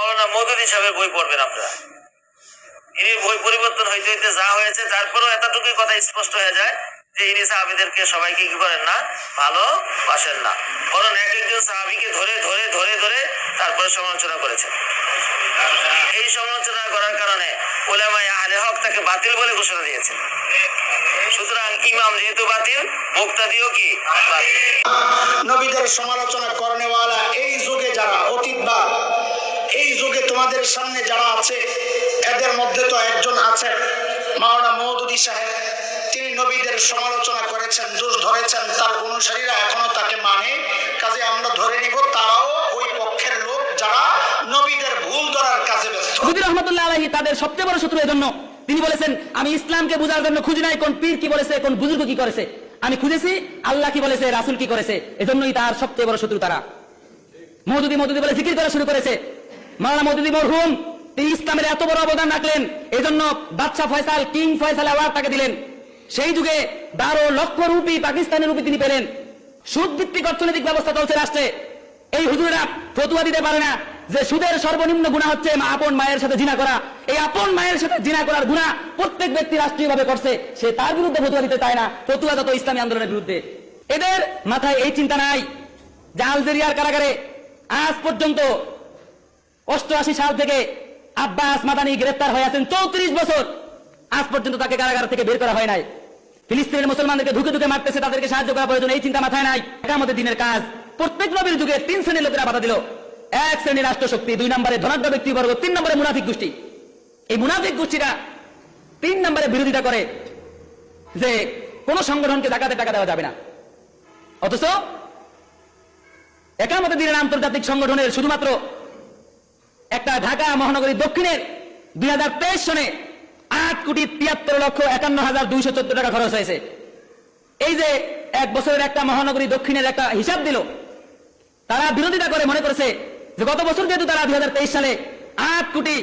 মৌলানা মদুদি সাহেবের বই পড়বেন আপনারা। ইনি বই পরিবর্তন হইতে হইতে যা হয়েছে, তারপরেও এতটুকুই কথা স্পষ্ট হয়ে যায় যে ইনি সাহাবিদেরকে সবাইকে কি করেন না, ভালো বাসেন না। বরং এক একজন সাহাবিকে ধরে ধরে ধরে ধরে তারপরে সমালোচনা করেছেন। এই সমালোচনা করার কারণে ওলামাই আহলে হক তাকে বাতিল বলে ঘোষণা দিয়েছে সুতরাং ইমাম যেহেতু বাতিল, মুক্তাদিও কি বাতিল? নবীদের সমালোচনা করনেওয়ালা এই যুগে যারা অতীতবাদ যুগে তোমাদের সামনে যারা আছে, এদের মধ্যে তো একজন আছেন মাওলানা মৌদুদি সাহেব, তিনি নবীদের সমালোচনা করেছেন, দোষ ধরেছেন, তার অনুসারীরা এখনও তাকে মানে। কাজে আমরা ধরে নিব, তারাও ওই পক্ষের লোক যারা নবীদের ভুল ধরার কাজে ব্যস্ত। হুজুর রহমতুল্লাহ আলহী তাদের সবচেয়ে বড় শত্রু এজন্য। তিনি বলেছেন, আমি ইসলামকে বোঝার জন্য খুঁজি নাই, কোন পীর কি বলেছে, কোন বুজুর্গ কি করেছে। আমি খুঁজেছি, আল্লাহ কি বলেছে, রাসুল কি করেছে, এজন্যই তার সবচেয়ে বড় শত্রু তারা। মৌদুদি মৌদুদি বলে জিকির করা শুরু করেছে। মাওলানা মৌদুদি মরহুম, তিনি ইসলামের এত বড় অবদান রাখলেন এই জন্য বাদশাহ ফয়সাল, কিং ফয়সাল অ্যাওয়ার্ড তাকে দিলেন। সেই যুগে বারো লক্ষ রুপি পাকিস্তানের রুপি তিনি পেলেন। সুদ ভিত্তিক অর্থনৈতিক ব্যবস্থা চলছে রাষ্ট্রে। এই হুজুরেরা ফতুয়া দিতে পারে না যে সুদের সর্বনিম্ন গুণা হচ্ছে মা আপন মায়ের সাথে জিনা করা। এই আপন মায়ের সাথে জিনা করার গুণা প্রত্যেক ব্যক্তি রাষ্ট্রীয়ভাবে করছে, সে তার বিরুদ্ধে ফতুয়া দিতে চায় না। ফতুয়া যত ইসলামী আন্দোলনের বিরুদ্ধে। এদের মাথায় এই চিন্তা নাই যে আলজেরিয়ার কারাগারে আজ পর্যন্ত অষ্টআশি সাল থেকে আব্বাস মাদানি গ্রেফতার হয়ে আছেন চৌত্রিশ বছর। আজ পর্যন্ত তাকে কারাগার থেকে বের করা হয় নাই। ফিলিস্তিনের মুসলমানদেরকে ধুকে ধুকে মারতেছে, তাদেরকে সাহায্য করা প্রয়োজন, এই চিন্তা মাথায় নাই। এটা আমাদের দিনের কাজ, প্রত্যেক নবীর যুগে তিন শ্রেণির লোকেরা বাধা দিল। এক শ্রেণির রাষ্ট্রশক্তি, দুই নম্বরে ধনাঢ্য ব্যক্তিবর্গ, তিন নম্বরে মুনাফিক গোষ্ঠী। এই মুনাফিক গোষ্ঠীরা তিন নম্বরে বিরোধিতা করে যে কোন সংগঠনকে জাকাতে টাকা দেওয়া যাবে না। অথচ একামতে দিনের আন্তর্জাতিক সংগঠনের শুধুমাত্র একটা ঢাকা মহানগরী দক্ষিণের দুই হাজার তেইশ সনে আট কোটি তিয়াত্তর লক্ষ একান্ন হাজার দুইশো চোদ্দ টাকা খরচ হয়েছে। এই যে এক বছরের একটা মহানগরী দক্ষিণের একটা হিসাব দিল, তারা বিরোধিতা করে মনে করেছে যে গত বছর যেহেতু তারা দুই হাজার তেইশ সালে আট কোটি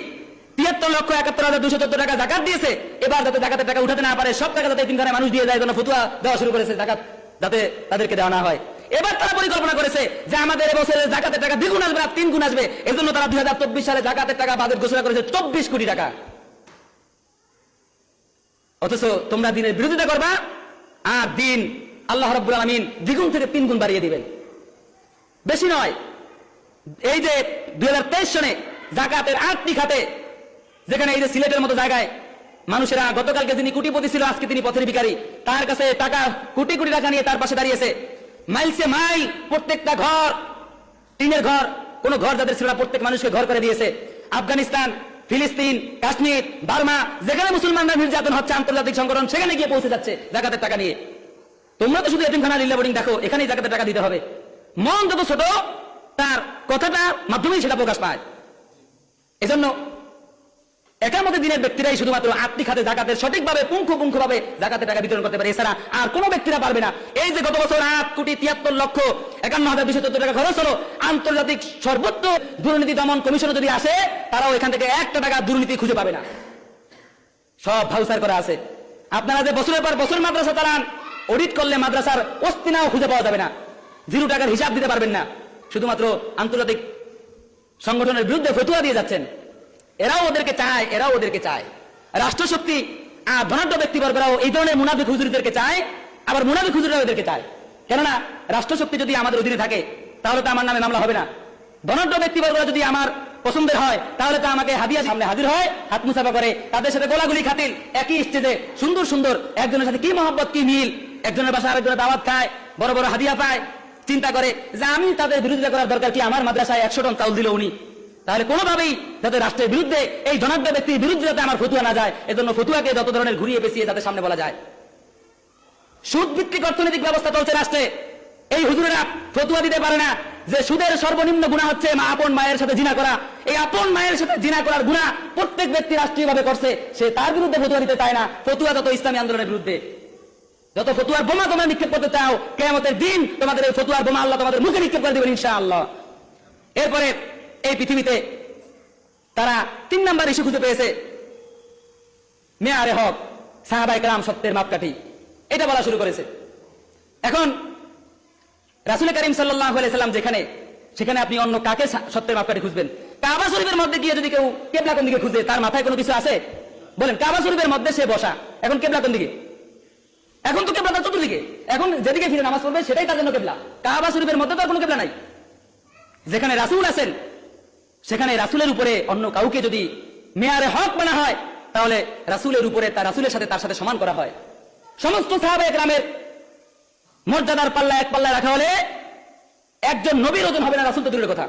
তিয়াত্তর লক্ষ একাত্তর হাজার দুশো চোদ্দ টাকা জাকাত দিয়েছে, এবার যাতে জাকাতের টাকা উঠাতে না পারে, সব টাকা যাতে তিনখানে মানুষ দিয়ে যায় জন্য ফতুয়া দেওয়া শুরু করেছে জাকাত, যাতে তাদেরকে দেওয়া না হয়। এবার তারা পরিকল্পনা করেছে যে আমাদের এবছরের জাকাতের টাকা দ্বিগুণ আসবে না তিন গুণ আসবে। এজন্য তারা দুই হাজার চব্বিশ সালে জাকাতের টাকা বাজেট ঘোষণা করেছে চব্বিশ কোটি টাকা। অথচ তোমরা দিনের বিরোধিতা করবা আর দিন আল্লাহ রব্বুল আলমিন দ্বিগুণ থেকে তিন গুণ বাড়িয়ে দিবেন। বেশি নয়, এই যে দুই হাজার তেইশ সনে জাকাতের আটটি খাতে, যেখানে এই যে সিলেটের মতো জায়গায় মানুষেরা গতকালকে যিনি কোটিপতি ছিল, আজকে তিনি পথের ভিখারি, তার কাছে টাকা, কোটি কোটি টাকা নিয়ে তার পাশে দাঁড়িয়েছে। মাইলসে মাইল প্রত্যেকটা ঘর, টিনের ঘর, কোন ঘর যাদের ছিল প্রত্যেক মানুষকে ঘর করে দিয়েছে। আফগানিস্তান, ফিলিস্তিন, কাশ্মীর, বার্মা, যেখানে মুসলমানরা নির্যাতন হচ্ছে, আন্তর্জাতিক সংগঠন সেখানে গিয়ে পৌঁছে যাচ্ছে জাকাতের টাকা নিয়ে। তোমরা তো শুধু এতিমখানা লিল্লা বোর্ডিং দেখো, এখানেই জাকাতের টাকা দিতে হবে। মন যত ছোট, তার কথাটা মাধ্যমেই সেটা প্রকাশ পায়। এজন্য একামতের দিনের ব্যক্তিরাই শুধুমাত্র আত্মিক খাতে জাকাতের সঠিকভাবে পুঙ্খ ভাবে জাকাতের টাকা বিতরণ করতে পারে। এছাড়া আর কোনো ব্যক্তিরা পারবে না। এই যে গত বছর আট কোটি তিয়াত্তর লক্ষ একান্ন হাজার দুশো চোদ্দ টাকা খরচ হলো, আন্তর্জাতিক সর্বোচ্চ দুর্নীতি দমন কমিশন যদি আসে, তারাও এখান থেকে একটা টাকা দুর্নীতি খুঁজে পাবে না। সব ভাউসার করা আছে। আপনারা যে বছরের পর বছর মাদ্রাসা চালান অডিট করলে মাদ্রাসার অস্তিনাও খুঁজে পাওয়া যাবে না। জিরো টাকার হিসাব দিতে পারবেন না। শুধুমাত্র আন্তর্জাতিক সংগঠনের বিরুদ্ধে ফতুয়া দিয়ে যাচ্ছেন। এরাও ওদেরকে চায়, এরাও ওদেরকে চায়। রাষ্ট্রশক্তি আর ধনাঢ্য ব্যক্তিবর্গরাও এই ধরনের মুনাফিক হুজুরিদেরকে চায়, আবার মুনাফিক হুজুরিরাও এদেরকে চায়। কেননা, রাষ্ট্রশক্তি যদি আমাদের অধীনে থাকে, তাহলে তো আমার নামে মামলা হবে না। ধনাঢ্য ব্যক্তিবর্গরা যদি আমার পছন্দের হয়, তাহলে তো আমাকে হাদিয়া সামনে হাজির হয়, হাত মুসাফা করে। তাদের সাথে গোলাগুলি খাতিল, একই স্টেজে সুন্দর সুন্দর একজনের সাথে কি মহব্বত, কি মিল, একজনের বাসা আরেকজনের দাওয়াত খায়, বড় বড় হাদিয়া পায়, চিন্তা করে যে আমি তাদের বিরোধিতা করার দরকার কি? আমার মাদ্রাসায় একশো টন চাউল দিল উনি। তাহলে কোনোভাবেই যাতে রাষ্ট্রের বিরুদ্ধে, এই ধনাঢ্য ব্যক্তির বিরুদ্ধে যাতে আমার ফতুয়া না যায়, এজন্য ফতুয়াকে যত ধরনের ঘুরিয়ে পেঁচিয়ে যাতে সামনে বলা যায়। সুদ ভিত্তিক অর্থনৈতিক ব্যবস্থা চলছে রাষ্ট্রে। এই হুজুরেরা ফতুয়া দিতে পারে না যে সুদের সর্বনিম্ন গুণা হচ্ছে মা আপন মায়ের সাথে জিনা করা। এই আপন মায়ের সাথে জিনা করার গুণা প্রত্যেক ব্যক্তি রাষ্ট্রীয়ভাবে করছে, সে তার বিরুদ্ধে ফতুয়া দিতে চায় না। ফতুয়া যত ইসলামী আন্দোলনের বিরুদ্ধে। যত ফতুয়ার বোমা তোমরা নিক্ষেপ করতে চাও কেমতের দিন তোমাদের এই ফতুয়ার বোমা আল্লাহ তোমাদের মুখে নিক্ষেপ করে দেবেন ইনশা আল্লাহ এরপরে এই পৃথিবীতে তারা তিন নাম্বার ইস্যু খুঁজে পেয়েছে। মেয়ারে হক সাহাবাই কালাম সত্যের মাপকাঠি। এটা বলা শুরু করেছে। এখন রাসুল করিম সাল্লাম যেখানে, সেখানে আপনি অন্য কাকে সত্যের মাপকাঠি খুঁজবেন? কাবা শরীফের মধ্যে গিয়ে যদি কেউ কেবলা কোন দিকে খুঁজে, তার মাথায় কোনো কিছু আছে? বলেন, কাবা শরীফের মধ্যে সে বসা। এখন কেবলা কোন দিকে? এখন তো কেবলা তার চতুর্দিকে। এখন যেদিকে ফিরে নামাজ পড়বে, সেটাই তার জন্য কেবলা। কাবা শরীফের মধ্যে তো আর কোনো কেবলা নাই। যেখানে রাসূল আছেন সেখানে রাসুলের উপরে অন্য কাউকে যদি মেয়ারে হক বানা হয়, তাহলে রাসূলের উপরে তার রাসুলের সাথে তার সাথে সমান করা হয়। সমস্ত সাহাবে গ্রামের মর্যাদার পাল্লা এক পাল্লা রাখা হলে একজন নবীর ওজন হবে না রাসূল তো দূরের কথা।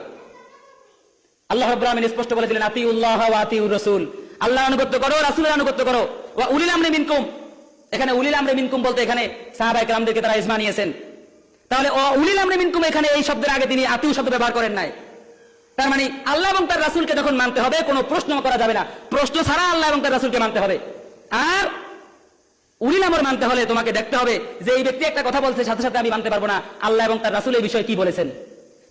আল্লাহ আলামিন স্পষ্ট বলে দিলেন, আতিউল্লাহ ওয়া আতিউর রাসূল। আল্লাহ আনুগত্য করো, রাসূলের আনুগত্য করো। ওয়া উলিল আমরি মিনকুম। এখানে উলিল আমরি মিনকুম বলতে এখানে সাহাবায়ে কেরামদেরকে তারা ইজমা নিয়েছেন। তাহলে উলিল আমরি মিনকুম এখানে এই শব্দের আগে তিনি আতিউ শব্দ ব্যবহার করেন নাই। তার মানে আল্লাহ এবং তার রাসূলকে যখন মানতে হবে, কোনো প্রশ্ন করা যাবে না। প্রশ্ন ছাড়া আল্লাহ এবং তার রাসূলকে মানতে হবে। আর উলিল আমর মানতে হলে তোমাকে দেখতে হবে যে এই ব্যক্তি একটা কথা বলছে, সাথে সাথে আমি মানতে পারব না। আল্লাহ এবং তার রাসূল এই বিষয়ে কি বলেছেন?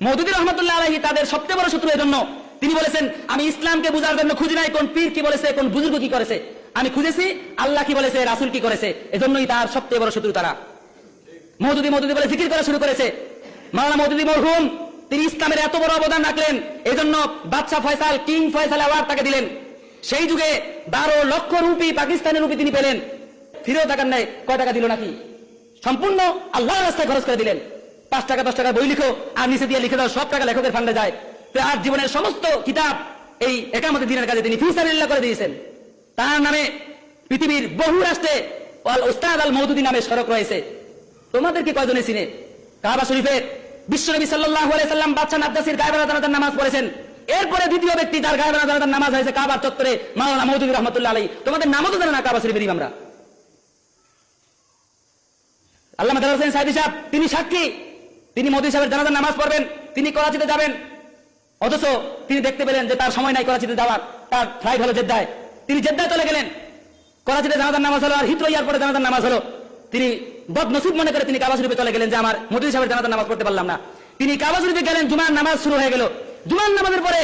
মৌদুদি রহমতুল্লাহ আলাহি তাদের সবচেয়ে বড় শত্রু এজন্য। তিনি বলেছেন, আমি ইসলামকে বুঝার জন্য খুঁজি নাই, কোন পীর কি বলেছে, কোন বুজুর্গ কি করেছে। আমি খুঁজেছি, আল্লাহ কি বলেছে, রাসূল কি করেছে। এজন্যই তার সবচেয়ে বড় শত্রু তারা। মৌদুদি মৌদুদি বলে জিকির করা শুরু করেছে। মাওলানা মৌদুদি মরহুম তিনি ইসলামের এত বড় অবদান রাখলেন, এজন্য বাদশাহ ফয়সাল, কিং ফয়সাল অ্যাওয়ার্ড তাকে দিলেন। সেই যুগে বারো লক্ষ রুপি পাকিস্তানের রুপি তিনি পেলেন। ফিরেও টাকার নেই, কয় টাকা দিল নাকি? সম্পূর্ণ আল্লাহর রাস্তায় খরচ করে দিলেন। পাঁচ টাকা, দশ টাকা বই লিখো, আর নিচে দিয়ে লিখে দাও, সব টাকা লেখকের ফান্ডে যায়। তো আর জীবনের সমস্ত কিতাব এই একামতে দিনের কাজে তিনি ফিসারিল্লাহ করে দিয়েছেন। তার নামে পৃথিবীর বহু রাষ্ট্রে আল ওস্তাদ আল মৌদুদি নামে সড়ক রয়েছে। তোমাদেরকে কয়জনে চিনে? কাবা শরীফের বিশ্বনবী আলাইহি সাল্লাম বাদশা নাদ্দাসির গায়বানা জানাজার নামাজ পড়েছেন। এরপরে দ্বিতীয় ব্যক্তি যার গায়বানা জানাজার নামাজ হয়েছে কাবার চত্বরে মাওলানা মৌদুদি রহমতুল্লাহ আলাইহি। তোমাদের নামও তো জানে না কাবা শরীফের ইমামরা। আল্লাহ মাদার হোসেন সাহেব সাহেব, তিনি সাক্ষী। তিনি মোদী সাহেবের জানাজার নামাজ পড়বেন, তিনি করাচিতে যাবেন। অথচ তিনি দেখতে পেলেন যে তার সময় নাই করাচিতে যাওয়ার, তার ফ্লাইট হলো জেদ্দায়। তিনি জেদ্দায় চলে গেলেন। করাচিতে জানাজার নামাজ হলো আর হিত্রো এয়ারপোর্টে জানাজার নামাজ হলো। তিনি বদ নসিব মনে করে তিনি কাবা চলে গেলেন যে আমার মোদী সাহেবের জানাজার নামাজ পড়তে পারলাম না। তিনি কাবা গেলেন, জুমার নামাজ শুরু হয়ে গেল। জুমার নামাজের পরে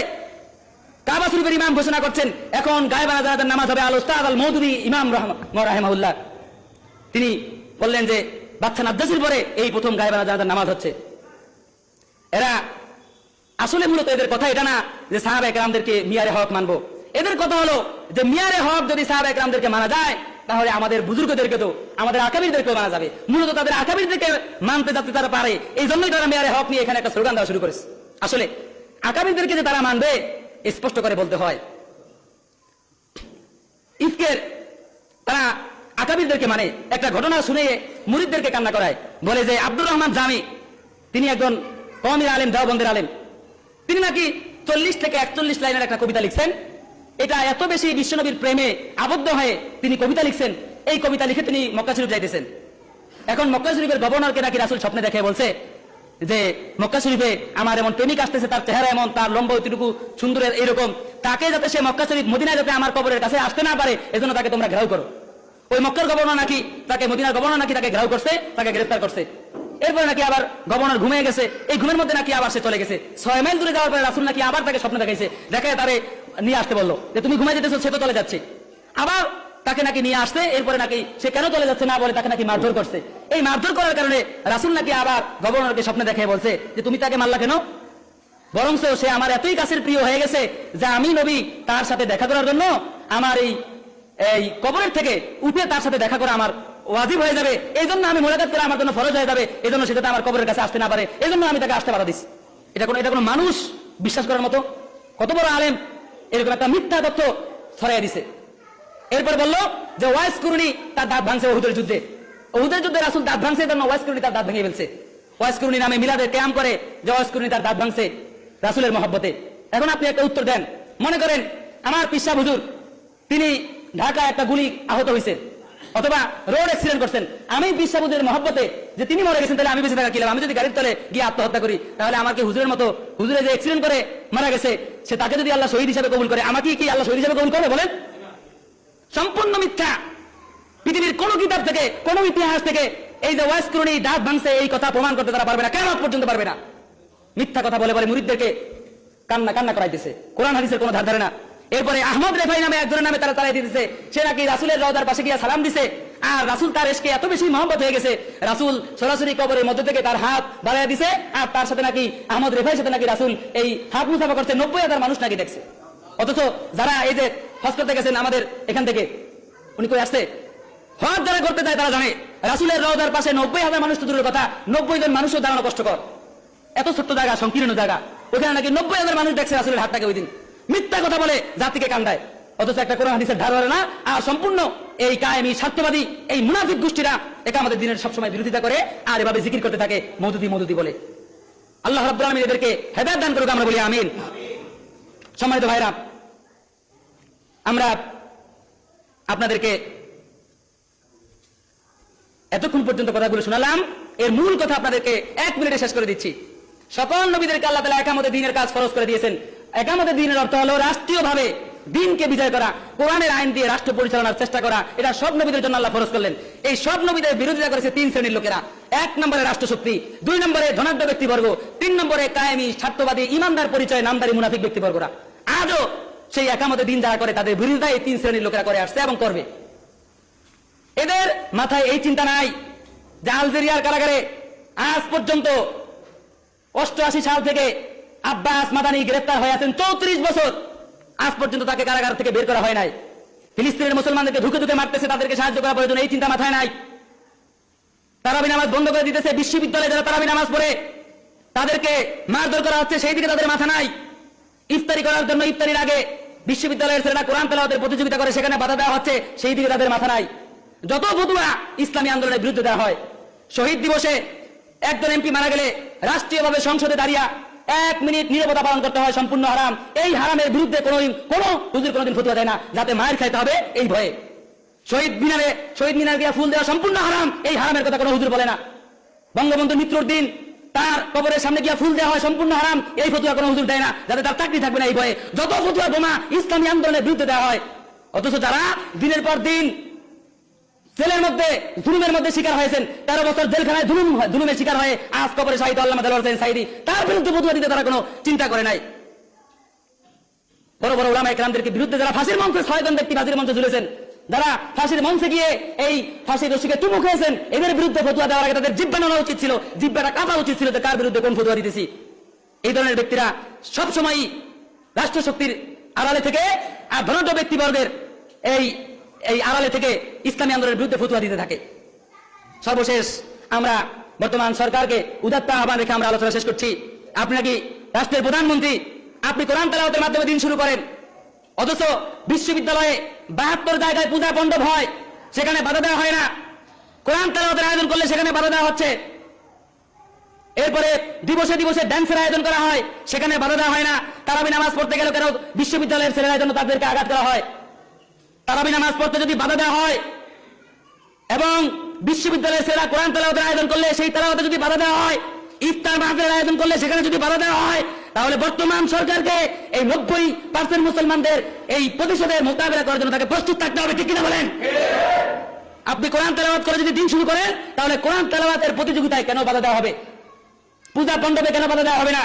কাবা শরীফের ইমাম ঘোষণা করছেন, এখন গায়েবানা জানাজার নামাজ হবে আল ওস্তাদ আল মৌদুদি ইমাম রাহেমাহুল্লাহ। তিনি বললেন যে বাচ্চা নাদ্দাসির পরে এই প্রথম গায়েবানা জানাজার নামাজ হচ্ছে। এরা আসলে মূলত এদের কথা এটা না যে সাহাবা একরামদেরকে মিয়ারে হক মানবো। এদের কথা হলো যে, মিয়ারে হক যদি সাহাবা একরামদেরকে মানা যায় তাহলে আমাদের বুজুর্গদেরকে তো, আমাদের আকাবিরদেরকেও মানা যাবে। মূলত তাদের আকাবিরদেরকে মানতে যাতে তারা পারে এই জন্যই তারা মিয়ারে হক নিয়ে এখানে একটা স্লোগান দেওয়া শুরু করেছে। আসলে, আকাবিরদেরকে যে তারা মানবে স্পষ্ট করে বলতে হয়, ইফকের তারা আকাবিরদেরকে মানে একটা ঘটনা শুনে মুরিদদেরকে কান্না করায়। বলে যে, আব্দুর রহমান জামি, তিনি একজন কমির আলেম, দেওবন্দের আলেম। তিনি নাকি চল্লিশ থেকে একচল্লিশ লাইনের একটা কবিতা লিখছেন এটা এত বেশি বিশ্বনবীর প্রেমে আবদ্ধ হয়ে তিনি কবিতা লিখছেন, এই কবিতা লিখে তিনি মক্কা শরীফ যাইতেছেন। এখন মক্কা শরীফের গভর্নরকে নাকি রাসুল স্বপ্নে দেখে বলছে যে, মক্কা শরীফে আমার এমন প্রেমিক আসতেছে, তার চেহারা এমন, তার লম্বা অতিটুকু সুন্দরের এইরকম। তাকে যাতে সে মক্কা শরীফ মদিনায় যাতে আমার কবরের কাছে আসতে না পারে, এজন্য তাকে তোমরা ঘেরাও করো। ওই মক্কার গভর্নর নাকি তাকে, মদিনার গভর্নর নাকি তাকে ঘেরাও করছে, তাকে গ্রেফতার করছে। এরপরে নাকি আবার গভর্নর ঘুমিয়ে গেছে, এই ঘুমের মধ্যে নাকি আবার সে চলে গেছে। ছয় মাইল দূরে যাওয়ার পরে রাসুল নাকি আবার তাকে স্বপ্ন দেখাইছে। দেখায় তারে নিয়ে আসতে বলল যে তুমি ঘুমিয়ে যেতেছো, সে তো চলে যাচ্ছে। আবার তাকে নাকি নিয়ে আসছে, এরপরে নাকি সে কেন চলে যাচ্ছে না বলে তাকে নাকি মারধর করছে। এই মারধর করার কারণে রাসুল নাকি আবার গভর্নরকে স্বপ্নে দেখে বলছে যে তুমি তাকে মারলা কেন? বরং সে আমার এতই কাছের প্রিয় হয়ে গেছে যে আমি নবী তার সাথে দেখা করার জন্য আমার এই এই কবরের থেকে উঠে তার সাথে দেখা করা আমার ওয়াজিব হয়ে যাবে। এই জন্য আমি মোলাকাত করে আমার জন্য ফরজ হয়ে যাবে। এই জন্য সেটা আমার কবরের কাছে আসতে না পারে। এই জন্য আমি তাকে আসতে পারা দিচ্ছি এটা কোনো এটা কোনো মানুষ বিশ্বাস করার মতো? কত বড় আলেম এরকম একটা মিথ্যা তথ্য ছড়াই দিছে। এরপর বলল যে, ওয়াইস করুনি, তার দাঁত ভাঙছে ওহুদের যুদ্ধে। ওহুদের যুদ্ধে রাসুল দাঁত ভাঙছে তার ওয়াইস করুনি তার দাঁত ভেঙে ফেলছে। ওয়াইস করুনি নামে মিলাদের ক্যাম করে যে, ওয়াইস করুনি তার দাঁত ভাঙছে রাসুলের মহব্বতে। এখন আপনি একটা উত্তর দেন। মনে করেন, আমার পিসা হুজুর, তিনি ঢাকায় একটা গুলি আহত হয়েছে। অথবা রোড অ্যাক্সিডেন্ট করছেন। আমি হুজুরের মহব্বতে যে তিনি মরে গেছেন, তাহলে আমি বেঁচে থাকা কিলাম আমি যদি গাড়ির তলে গিয়ে আত্মহত্যা করি, তাহলে আমাকে হুজুরের মতো, হুজুরে যে অ্যাক্সিডেন্ট করে মারা গেছে, সে তাকে যদি আল্লাহ শহীদ হিসাবে কবুল করে, আমাকে কি আল্লাহ শহীদ হিসাবে কবুল করবে বলেন? সম্পূর্ণ মিথ্যা। পৃথিবীর কোন কিতাব থেকে, কোন ইতিহাস থেকে এই যে ওয়াইস করুনি দাঁত ভাঙছে, এই কথা প্রমাণ করতে তারা পারবে না কেন পর্যন্ত পারবে না। মিথ্যা কথা বলে বলে মুরিদদেরকে কান্না কান্না করাইতেছে। কোরআন হাদিসের কোনো ধার ধারে না। এরপরে আহমদ রেফাই নামে একজনের নামে তারা চালাই দিতেছে সে নাকি রাসুলের রওজার পাশে গিয়ে সালাম দিছে। আর রাসুল তার এসকে এত বেশি মহব্বত হয়ে গেছে। রাসুল সরাসরি কবরের মধ্যে থেকে তার হাত বাড়াই দিছে আর তার সাথে নাকি আহমদ রেফাইয়ের সাথে নাকি রাসুল এই হাত মুসাফা করছে। নব্বই হাজার মানুষ নাকি দেখছে। অথচ যারা এই যে হজ করতে গেছেন আমাদের এখান থেকে, উনি কই আসছে? হজ যারা করতে যায় তারা জানে, রাসুলের রওজার পাশে নব্বই হাজার মানুষ তো দূরের কথা, নব্বই জন মানুষও দাঁড়ানো কষ্টকর। এত ছোট্ট জায়গা, সংকীর্ণ জায়গা। ওখানে নাকি নব্বই হাজার মানুষ দেখছে রাসুলের হাতটাকে ওই দিন। মিথ্যা কথা বলে জাতিকে কান্দায়। অথচ একটা কোরআন হাদিসের ধার না? আর সম্পূর্ণ এই কায়েমি স্বার্থবাদী এই মুনাফিক গোষ্ঠীরা একে আমাদের দিনের সবসময় বিরোধিতা করে, আর এভাবে জিকির করতে থাকে মধুদি মধুদি বলে। আল্লাহ রাব্বুল আলামিন এদেরকে হেদায়েত দান করুক, আমরা বলি আমিন। সম্মানিত ভাইরা, আমরা আপনাদেরকে এতক্ষণ পর্যন্ত কথাগুলো শোনালাম। এর মূল কথা আপনাদেরকে এক মিনিটে শেষ করে দিচ্ছি। সকল নবীদেরকে আল্লাহ তালা একামতে দিনের কাজ ফরজ করে দিয়েছেন। একামতে দিনের অর্থ হলো রাষ্ট্রীয়ভাবে দিনকে বিজয় করা, কোরআনের আইন দিয়ে রাষ্ট্র পরিচালনার চেষ্টা করা, এটা সব নবীদের জন্য আল্লাহ ফরজ করলেন। এই সব নবীদের বিরোধিতা করেছে তিন শ্রেণির লোকেরা। এক নম্বরে রাষ্ট্রশক্তি, দুই নম্বরে ধনাঢ্য ব্যক্তিবর্গ, তিন নম্বরে কায়েমি, স্বার্থবাদী, ইমানদার, পরিচয়, নামদারি, মুনাফিক ব্যক্তিবর্গরা। আজও সেই একামতে দিন যারা করে, তাদের বিরোধিতা এই তিন শ্রেণির লোকেরা করে আসছে এবং করবে। এদের মাথায় এই চিন্তা নাই যে আলজেরিয়ার কারাগারে আজ পর্যন্ত অষ্টআশি সাল থেকে আব্বাস মাদানি গ্রেফতার হয়ে আছেন চৌত্রিশ বছর। আজ পর্যন্ত তাকে কারাগার থেকে বের করা হয় নাই। ফিলিস্তিনের মুসলমানদেরকে ধুকে ধুকে মারতেছে, তাদেরকে সাহায্য করা প্রয়োজন, এই চিন্তা মাথায় নাই। তারাবি নামাজ বন্ধ করে দিতেছে, বিশ্ববিদ্যালয়ে যারা তারাবি নামাজ পড়ে, তাদেরকে মারধর করা হচ্ছে, সেই দিকে তাদের মাথা নাই। ইফতারি করার জন্য ইফতারির আগে বিশ্ববিদ্যালয়ের ছেলেরা কোরআন তেলাওয়াতের প্রতিযোগিতা করে, সেখানে বাধা দেওয়া হচ্ছে, সেই দিকে তাদের মাথা নাই। যত ফতুয়া ইসলামী আন্দোলনের বিরুদ্ধে দেওয়া হয়, শহীদ দিবসে একজন এমপি মারা গেলে রাষ্ট্রীয়ভাবে সংসদে দাঁড়িয়ে এক মিনিট নিরবতা পালন করতে হয়, সম্পূর্ণ হারাম। এই হারামের বিরুদ্ধে কোনোদিন কোনো হুজুর কোনোদিন ফতুয়া দেয় না। যাতে মায়ের খাইতে হবে এই ভয়ে। শহীদ মিনারে, শহীদ মিনার গিয়া ফুল দেওয়া সম্পূর্ণ হারাম, এই হারামের কথা কোনো হুজুর বলে না। বঙ্গবন্ধু মিত্রর দিন, তার কবরের সামনে গিয়া ফুল দেওয়া হয় সম্পূর্ণ হারাম, এই ফতুয়া কোনো হুজুর দেয় না। যাতে তার চাকরি থাকবে না এই ভয়ে। যত ফতুয়া বোমা ইসলামী আন্দোলনের বিরুদ্ধে দেওয়া হয়, অথচ যারা দিনের পর দিন জেলের মধ্যে জুলুমের মধ্যে শিকার হয়েছেন। তেরো বছর জেলখানায় জুলুম জুলুমের শিকার হয়ে আজ কবরে শাহিদ আল্লাহ দেওয়ার হোসেন সাইদি তার বিরুদ্ধে ফতুয়া দিতে তারা কোনো চিন্তা করে নাই। বড় বড় ওলামা একরামদেরকে বিরুদ্ধে যারা ফাঁসির মঞ্চে ছয়জন ব্যক্তি ফাঁসির মঞ্চে ঝুলেছেন, যারা ফাঁসির মঞ্চে গিয়ে এই ফাঁসির রশিকে চুমু খেয়েছেন, এদের বিরুদ্ধে ফতুয়া দেওয়ার আগে তাদের জিব্বা নেওয়া উচিত ছিল। জিব্বাটা কাটা উচিত ছিল যে কার বিরুদ্ধে কোন ফতুয়া দিতেছি। এই ধরনের ব্যক্তিরা সবসময় রাষ্ট্রশক্তির আড়ালে থেকে আর ধনাঢ্য ব্যক্তিবর্গের এই এই আড়ালে থেকে ইসলামী আন্দোলনের বিরুদ্ধে ফতুয়া দিতে থাকে। সর্বশেষ আমরা বর্তমান সরকারকে উদাত্ত আহ্বান রেখে আমরা আলোচনা শেষ করছি। আপনি নাকি রাষ্ট্রের প্রধানমন্ত্রী? আপনি কোরআন তেলাওয়াতের মাধ্যমে দিন শুরু করেন। অথচ বিশ্ববিদ্যালয়ে বাহাত্তর জায়গায় পূজা মণ্ডপ হয়, সেখানে বাধা দেওয়া হয় না। কোরআন তেলাওয়াতের আয়োজন করলে সেখানে বাধা দেওয়া হচ্ছে। এরপরে দিবসে দিবসে ড্যান্সের আয়োজন করা হয়, সেখানে বাধা দেওয়া হয় না। তারাবি নামাজ পড়তে গেলে কেন বিশ্ববিদ্যালয়ের ছেলেরা জন্য তাদেরকে আঘাত করা হয়? তারাবি নামাজ পড়তে যদি বাধা দেওয়া হয়, এবং বিশ্ববিদ্যালয়ের সেরা কোরআন তেলাওয়াতের আয়োজন করলে সেই তেলাওয়াতে যদি বাধা দেওয়া হয়, ইফতার মাহফিলের আয়োজন করলে সেখানে যদি বাধা দেওয়া হয়, তাহলে বর্তমান সরকারকে এই নব্বই পার্সেন্ট মুসলমানদের এই প্রতিশোধের মোকাবিলা করার জন্য তাকে প্রস্তুত থাকতে হবে, ঠিক কিনা বলেন? আপনি কোরআন তেলাওয়াত করে যদি দিন শুরু করেন, তাহলে কোরআন তেলাওয়াতের প্রতিযোগিতায় কেন বাধা দেওয়া হবে? পূজা মণ্ডপে কেন বাধা দেওয়া হবে না?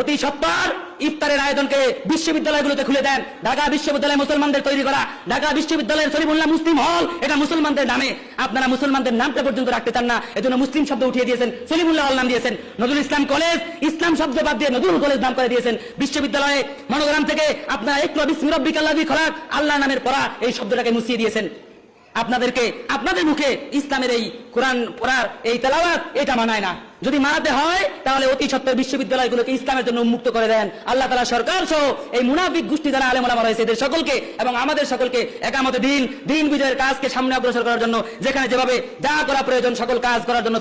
অতি সত্তর ইফতারের আয়োজনকে বিশ্ববিদ্যালয়গুলোতে খুলে দেন। ঢাকা বিশ্ববিদ্যালয় মুসলমানদের তৈরি করা, ঢাকা বিশ্ববিদ্যালয়ের সলিমুল্লাহ মুসলিম হল, এটা মুসলমানদের নামে। আপনারা মুসলমানদের নামটা পর্যন্ত রাখতে চান না, এজন্য মুসলিম শব্দ উঠিয়ে দিয়েছেন সলিমুল্লাহ হল নাম দিয়েছেন, নজরুল ইসলাম কলেজ, ইসলাম শব্দ বাদ দিয়ে নজরুল কলেজ নাম করে দিয়েছেন, বিশ্ববিদ্যালয়ে মনোগ্রাম থেকে আপনারা একটু বিসমিরব্বিক আল্লাহ খলাক, আল্লাহ নামের পড়া এই শব্দটাকে মুছিয়ে দিয়েছেন। আপনাদেরকে, আপনাদের মুখে ইসলামের এই কোরআন পড়ার এই তেলাওয়াত, এটা মানায় না। যদি মানাতে হয়, তাহলে অতি সত্তর বিশ্ববিদ্যালয়গুলোকে ইসলামের জন্য উন্মুক্ত করে দেন। আল্লাহ তালা সরকার সহ এই মুনাফিক গোষ্ঠী যারা আলেমা রয়েছে, এদের সকলকে এবং আমাদের সকলকে একামত দিন দিন বিজয়ের কাজকে সামনে অগ্রসর করার জন্য, যেখানে যেভাবে যা করা প্রয়োজন সকল কাজ করার জন্য